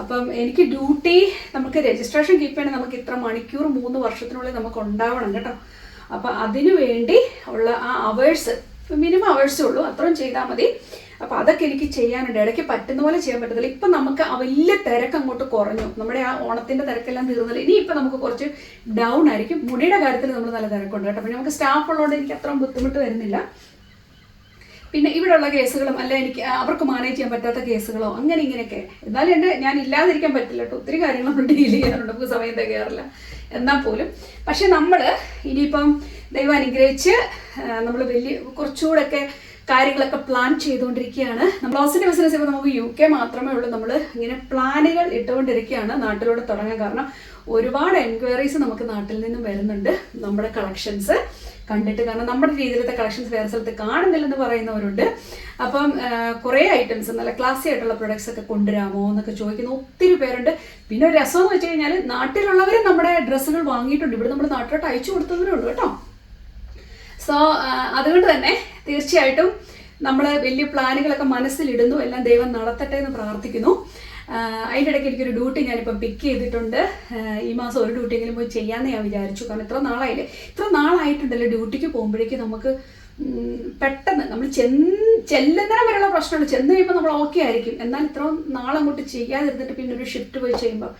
അപ്പം എനിക്ക് ഡ്യൂട്ടി നമുക്ക് രജിസ്ട്രേഷൻ കീപ്പ് ചെയ്യണം നമുക്ക് ഇത്ര മണിക്കൂർ മൂന്ന് വർഷത്തിനുള്ളിൽ നമുക്ക് ഉണ്ടാവണം കേട്ടോ. അപ്പം അതിനു വേണ്ടി ഉള്ള ആ അവേഴ്സ് മിനിമം അവേഴ്സേ ഉള്ളൂ. അത്രയും ചെയ്താൽ മതി. അപ്പം അതൊക്കെ എനിക്ക് ചെയ്യാനുണ്ട്. ഇടയ്ക്ക് പറ്റുന്ന പോലെ ചെയ്യാൻ പറ്റത്തില്ല. ഇപ്പം നമുക്ക് ആ വലിയ തിരക്ക് അങ്ങോട്ട് കുറഞ്ഞു. നമ്മുടെ ആ ഓണത്തിന്റെ തിരക്കെല്ലാം തീർന്നില്ല. ഇനി ഇപ്പം നമുക്ക് കുറച്ച് ഡൗൺ ആയിരിക്കും. മുടിയുടെ കാര്യത്തിൽ നമ്മൾ നല്ല തിരക്കുണ്ട് കേട്ടോ. പിന്നെ നമുക്ക് സ്റ്റാഫ് ഉള്ളതുകൊണ്ട് എനിക്ക് അത്രയും ബുദ്ധിമുട്ട് വരുന്നില്ല. പിന്നെ ഇവിടെയുള്ള കേസുകളും അല്ല എനിക്ക് അവർക്ക് മാനേജ് ചെയ്യാൻ പറ്റാത്ത കേസുകളോ അങ്ങനെ ഇങ്ങനെയൊക്കെ. എന്നാലും എന്റെ ഞാൻ ഇല്ലാതിരിക്കാൻ പറ്റില്ല കേട്ടോ. ഒത്തിരി കാര്യങ്ങൾ ഡീൽ ചെയ്യാറുണ്ട് നമുക്ക് സമയം തികയാറില്ല എന്നാൽ പോലും. പക്ഷെ നമ്മൾ ഇനിയിപ്പം ദൈവം അനുഗ്രഹിച്ച് നമ്മൾ വലിയ കുറച്ചുകൂടെയൊക്കെ കാര്യങ്ങളൊക്കെ പ്ലാൻ ചെയ്തുകൊണ്ടിരിക്കുകയാണ്. നമ്മൾ ഹൗസിന്റെ ബിസിനസ് ഇപ്പോൾ നമുക്ക് യു കെ മാത്രമേ ഉള്ളൂ. നമ്മൾ ഇങ്ങനെ പ്ലാനുകൾ ഇട്ടുകൊണ്ടിരിക്കുകയാണ് നാട്ടിലൂടെ തുടങ്ങാൻ കാരണം ഒരുപാട് എൻക്വയറീസ് നമുക്ക് നാട്ടിൽ നിന്നും വരുന്നുണ്ട് നമ്മുടെ കളക്ഷൻസ് കണ്ടിട്ട് കാരണം നമ്മുടെ രീതിയിലത്തെ കളക്ഷൻസ് വേറെ സ്ഥലത്ത് കാണുന്നില്ലെന്ന് പറയുന്നവരുണ്ട്. അപ്പം കുറേ ഐറ്റംസ് നല്ല ക്ലാസി ആയിട്ടുള്ള പ്രൊഡക്ട്സ് ഒക്കെ കൊണ്ടുവരാമോ എന്നൊക്കെ ചോദിക്കുന്ന ഒത്തിരി പേരുണ്ട്. പിന്നെ ഒരു രസം എന്ന് വെച്ച് കഴിഞ്ഞാൽ നാട്ടിലുള്ളവർ നമ്മുടെ ഡ്രസ്സുകൾ വാങ്ങിയിട്ടുണ്ട്. ഇവിടെ നമ്മുടെ നാട്ടിലോട്ട് അയച്ചു കൊടുത്തവരുണ്ട് കേട്ടോ. സോ അതുകൊണ്ട് തന്നെ തീർച്ചയായിട്ടും നമ്മൾ വലിയ പ്ലാനുകളൊക്കെ മനസ്സിലിടുന്നു. എല്ലാം ദൈവം നടത്തട്ടെ എന്ന് പ്രാർത്ഥിക്കുന്നു. അതിന്റെ ഇടയ്ക്ക് എനിക്കൊരു ഡ്യൂട്ടി ഞാനിപ്പം പിക്ക് ചെയ്തിട്ടുണ്ട്. ഈ മാസം ഒരു ഡ്യൂട്ടിയെങ്കിലും പോയി ചെയ്യാമെന്ന് ഞാൻ വിചാരിച്ചു. കാരണം ഇത്ര നാളായില്ലേ? ഇത്ര നാളായിട്ടുണ്ടല്ലോ ഡ്യൂട്ടിക്ക് പോകുമ്പോഴേക്കും നമുക്ക് പെട്ടെന്ന് നമ്മൾ ചെന്ന് ചെല്ലുന്നതിന് വരെയുള്ള പ്രശ്നമുണ്ട്. ചെന്ന് കഴിയുമ്പോൾ നമ്മൾ ഓക്കെ ആയിരിക്കും. എന്നാൽ ഇത്രയും നാളങ്ങോട്ട് ചെയ്യാതിരുന്നിട്ട് പിന്നെ ഒരു ഷിഫ്റ്റ് പോയി ചെയ്യുമ്പോൾ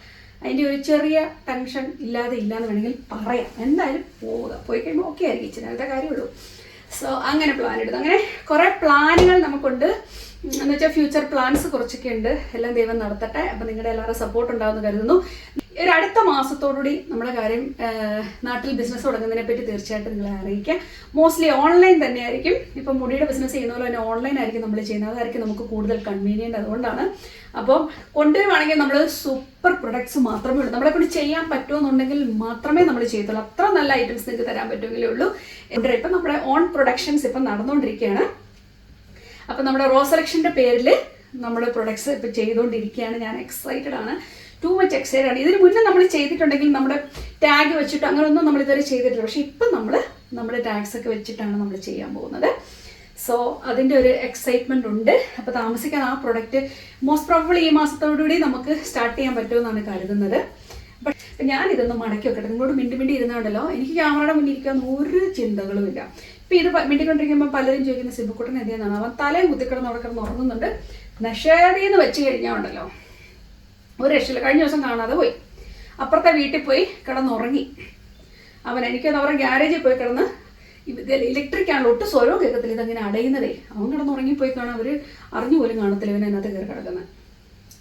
അതിന്റെ ഒരു ചെറിയ ടെൻഷൻ ഇല്ലാതെ ഇല്ലാന്ന് വേണമെങ്കിൽ പറയാം. എന്തായാലും പോവുക. പോയി കഴിയുമ്പോൾ ഓക്കെ ആയിരിക്കും. ഇച്ചിരി കാര്യമുള്ളൂ സോ അങ്ങനെ പ്ലാൻ എടുത്തു അങ്ങനെ കുറേ പ്ലാനുകൾ നമുക്കുണ്ട്. ഉം, എന്ന് വെച്ചാൽ ഫ്യൂച്ചർ പ്ലാൻസ് കുറച്ചൊക്കെ ഉണ്ട്. എല്ലാം ദൈവം നടത്തട്ടെ. അപ്പം നിങ്ങളുടെ എല്ലാവരും സപ്പോർട്ട് ഉണ്ടാവുമെന്ന് കരുതുന്നു. ഒരു അടുത്ത മാസത്തോടുകൂടി നമ്മുടെ കാര്യം നാട്ടിൽ ബിസിനസ് തുടങ്ങുന്നതിനെ പറ്റി തീർച്ചയായിട്ടും നിങ്ങളെ അറിയിക്കാം. മോസ്റ്റ്ലി ഓൺലൈൻ തന്നെയായിരിക്കും. ഇപ്പം മുടിയുടെ ബിസിനസ് ചെയ്യുന്ന പോലെ തന്നെ ഓൺലൈൻ ആയിരിക്കും നമ്മൾ ചെയ്യുന്നത്. അതായിരിക്കും നമുക്ക് കൂടുതൽ കൺവീനിയന്റ് അതുകൊണ്ടാണ്. അപ്പോൾ കൊണ്ടുവരുവാണെങ്കിൽ നമ്മൾ സൂപ്പർ പ്രൊഡക്ട്സ് മാത്രമേ ഉള്ളൂ. നമ്മളെ കൊണ്ട് ചെയ്യാൻ പറ്റുമെന്നുണ്ടെങ്കിൽ മാത്രമേ നമ്മൾ ചെയ്യത്തുള്ളൂ. അത്ര നല്ല ഐറ്റംസ് നിങ്ങൾക്ക് തരാൻ പറ്റുമെങ്കിലേ ഉള്ളൂ. ഇവിടെ ഇപ്പം നമ്മുടെ ഓൺ പ്രൊഡക്ഷൻസ് ഇപ്പം നടന്നുകൊണ്ടിരിക്കുകയാണ്. അപ്പം നമ്മുടെ റോ സെലക്ഷന്റെ പേരിൽ നമ്മൾ പ്രൊഡക്ട്സ് ഇപ്പൊ ചെയ്തുകൊണ്ടിരിക്കുകയാണ് ഞാൻ എക്സൈറ്റഡ് ആണ്. ടു മച്ച് എക്സൈറ്റഡ് ആണ്. ഇതിന് മുന്നേ നമ്മൾ ചെയ്തിട്ടുണ്ടെങ്കിൽ നമ്മുടെ ടാഗ് വെച്ചിട്ട് അങ്ങനെയൊന്നും നമ്മൾ ഇതുവരെ ചെയ്തിട്ടില്ല. പക്ഷേ ഇപ്പം നമ്മൾ നമ്മുടെ ടാഗ്സ് ഒക്കെ വെച്ചിട്ടാണ് നമ്മൾ ചെയ്യാൻ പോകുന്നത്. സോ അതിന്റെ ഒരു എക്സൈറ്റ്മെന്റ് ഉണ്ട്. അപ്പോൾ താമസിക്കാൻ ആ പ്രൊഡക്റ്റ് മോസ്റ്റ് പ്രോബ്ലി ഈ മാസത്തോടുകൂടി നമുക്ക് സ്റ്റാർട്ട് ചെയ്യാൻ പറ്റുമെന്നാണ് കരുതുന്നത്. പക്ഷെ ഞാൻ ഇതൊന്ന് മടക്കി വെക്കട്ടെ. നിങ്ങളോട് മിണ്ടി മിണ്ടി ഇരുന്നുണ്ടല്ലോ എനിക്ക് ക്യാമറയുടെ മുന്നിൽ ഇരിക്കാൻ ഒരു ചിന്തകളും ഇല്ല ഇപ്പം ഇത് മിണ്ടിക്കൊണ്ടിരിക്കുമ്പോൾ പലരും ചോദിക്കുന്ന സിബുക്കുട്ടൻ എന്തിനാണ്? അവൻ തലയും കുത്തിക്കിടന്ന് അവിടെ കിടന്ന് ഉറങ്ങുന്നുണ്ട്. നഷേറിന്ന് വെച്ച് കഴിഞ്ഞാൽ ഉണ്ടല്ലോ. ഒരു രക്ഷയില്ല. കഴിഞ്ഞ ദിവസം കാണാതെ പോയി. അപ്പുറത്തെ വീട്ടിൽ പോയി കിടന്നുറങ്ങി. അവൻ എനിക്കത് അവരുടെ ഗ്യാരേജിൽ പോയി കിടന്ന് ഇലക്ട്രിക് ആണല്ലോ ഒട്ടും സ്വരവും കേൾക്കത്തില്ല. ഇതങ്ങനെ അടയുന്നതേ. അവൻ കിടന്നുറങ്ങിപ്പോയി കാണാൻ അവർ അറിഞ്ഞു പോലും കാണത്തില്ല ഇവൻ അതിനകത്ത് കയറി കിടക്കുന്നത്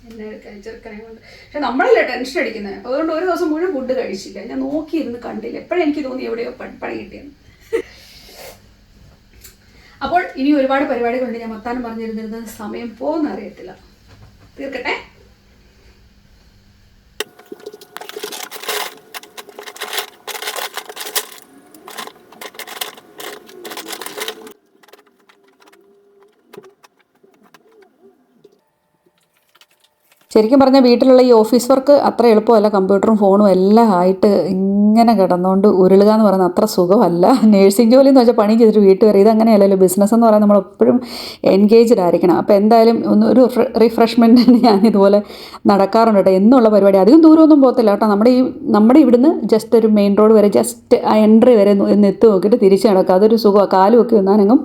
എന്നെ ചെറുക്കനെ കൊണ്ട്. പക്ഷെ നമ്മളല്ലേ ടെൻഷൻ അടിക്കുന്നത് അതുകൊണ്ട് ഒരു ദിവസം മുഴുവൻ ഫുഡ് കഴിച്ചില്ല. ഞാൻ നോക്കിയിരുന്ന് കണ്ടില്ല. എപ്പോഴും എനിക്ക് തോന്നി എവിടെയോ പണി കിട്ടിയെന്ന്. അപ്പോൾ ഇനി ഒരുപാട് പരിപാടികളുണ്ട്. ഞാൻ മത്താനം പറഞ്ഞിരുന്നിരുന്നത് സമയം പോകുന്ന അറിയത്തില്ല. തീർക്കട്ടെ? ശരിക്കും പറഞ്ഞാൽ വീട്ടിലുള്ള ഈ ഓഫീസ് വർക്ക് അത്ര എളുപ്പമല്ല. കമ്പ്യൂട്ടറും ഫോണും എല്ലാം ആയിട്ട് ഇങ്ങനെ കിടന്നുകൊണ്ട് ഉരുളുക എന്ന് പറയുന്നത് അത്ര സുഖമല്ല. നേഴ്സിംഗ് ജോലി എന്ന് വെച്ചാൽ പണി ചെയ്തിട്ട് വീട്ടിൽ വരും ഇതങ്ങനെയല്ലല്ലോ ബിസിനസ് എന്ന് പറയുന്നത് നമ്മൾ എപ്പോഴും എൻഗേജ്ഡ് ആയിരിക്കണം. അപ്പോൾ എന്തായാലും ഒന്ന് ഒരു റിഫ്രഷ്മെന്റിന് ഞാൻ ഇതുപോലെ നടക്കാറുണ്ട് കേട്ടോ. എന്നുള്ള പരിപാടി. അധികം ദൂരമൊന്നും പോകത്തില്ല കേട്ടോ. നമ്മുടെ ഈ നമ്മുടെ ഇവിടുന്ന് ജസ്റ്റ് ഒരു മെയിൻ റോഡ് വരെ ജസ്റ്റ് ആ എൻട്രി വരെ ഒന്ന് എത്തി നോക്കിയിട്ട് തിരിച്ചു നടക്കുക. അതൊരു സുഖമാണ് കാലും ഒക്കെ ഒന്നാനെങ്കും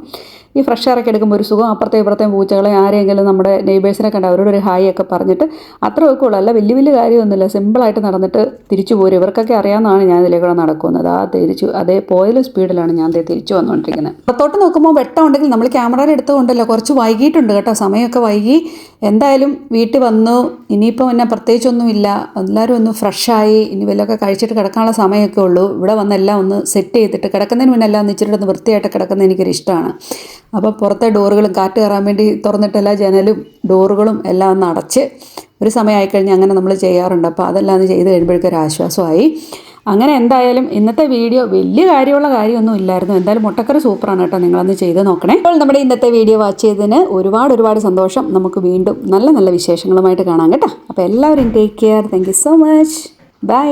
ഈ ഫ്രഷ് ഇറക്കി എടുക്കുമ്പോൾ ഒരു സുഖം അപ്പുറത്തെ ഇപ്പുറത്തെയും പൂച്ചകളെ ആരെങ്കിലും നമ്മുടെ നെയ്ബേഴ്സിനെ കണ്ട് അവരോട് ഒരു ഹായ് ഒക്കെ പറഞ്ഞിട്ട് അത്ര ഒക്കെ ഉള്ളൂ അല്ല വലിയ വലിയ കാര്യമൊന്നുമില്ല. സിമ്പിളായിട്ട് നടന്നിട്ട് തിരിച്ചു പോരും. ഇവർക്കൊക്കെ അറിയാവുന്നതാണ് ഞാൻ ഇതിലേക്കൂടെ നടക്കുന്നത്. ആ തിരിച്ചു അതേ പോയാലും സ്പീഡിലാണ് ഞാൻ ദേ തിരിച്ചു വന്നുകൊണ്ടിരിക്കുന്നത്. പുറത്തോട്ട് നോക്കുമ്പോൾ വെട്ടം ഉണ്ടെങ്കിൽ നമ്മൾ ക്യാമറയിൽ എടുത്തുകൊണ്ടല്ലോ? കുറച്ച് വൈകിട്ടുണ്ട് കേട്ടോ. സമയമൊക്കെ വൈകി. എന്തായാലും വീട്ടിൽ വന്നു. ഇനിയിപ്പോൾ പിന്നെ പ്രത്യേകിച്ചൊന്നുമില്ല. എല്ലാവരും ഒന്ന് ഫ്രഷായി ഇനി വല്ലതൊക്കെ കഴിച്ചിട്ട് കിടക്കാനുള്ള സമയമൊക്കെ ഉള്ളൂ. ഇവിടെ വന്നെല്ലാം ഒന്ന് സെറ്റ് ചെയ്തിട്ട് കിടക്കുന്നതിന് മുന്നേ എല്ലാം ഒന്ന് ഇച്ചിരി ഒന്ന് വൃത്തിയായിട്ട് കിടക്കുന്നത് എനിക്കൊരു ഇഷ്ടമാണ് അപ്പോൾ പുറത്തെ ഡോറുകളും കാറ്റ് കയറാൻ വേണ്ടി തുറന്നിട്ടല്ല ജനലും ഡോറുകളും എല്ലാം ഒന്ന് അടച്ച് ഒരു സമയമായി കഴിഞ്ഞാൽ അങ്ങനെ നമ്മൾ ചെയ്യാറുണ്ട്. അപ്പോൾ അതെല്ലാം ഒന്ന് ചെയ്ത് കഴിയുമ്പോഴേക്കൊരു ആശ്വാസമായി. അങ്ങനെ എന്തായാലും ഇന്നത്തെ വീഡിയോ വലിയ കാര്യമുള്ള കാര്യമൊന്നും ഇല്ലായിരുന്നു. എന്തായാലും മുട്ടക്കറി സൂപ്പറാണ് കേട്ടോ. നിങ്ങളൊന്ന് ചെയ്ത് നോക്കണേ. അപ്പോൾ നമ്മുടെ ഇന്നത്തെ വീഡിയോ വാച്ച് ചെയ്തതിന് ഒരുപാട് ഒരുപാട് സന്തോഷം. നമുക്ക് വീണ്ടും നല്ല നല്ല വിശേഷങ്ങളുമായിട്ട് കാണാം കേട്ടോ. അപ്പോൾ എല്ലാവരും take care thank so much bye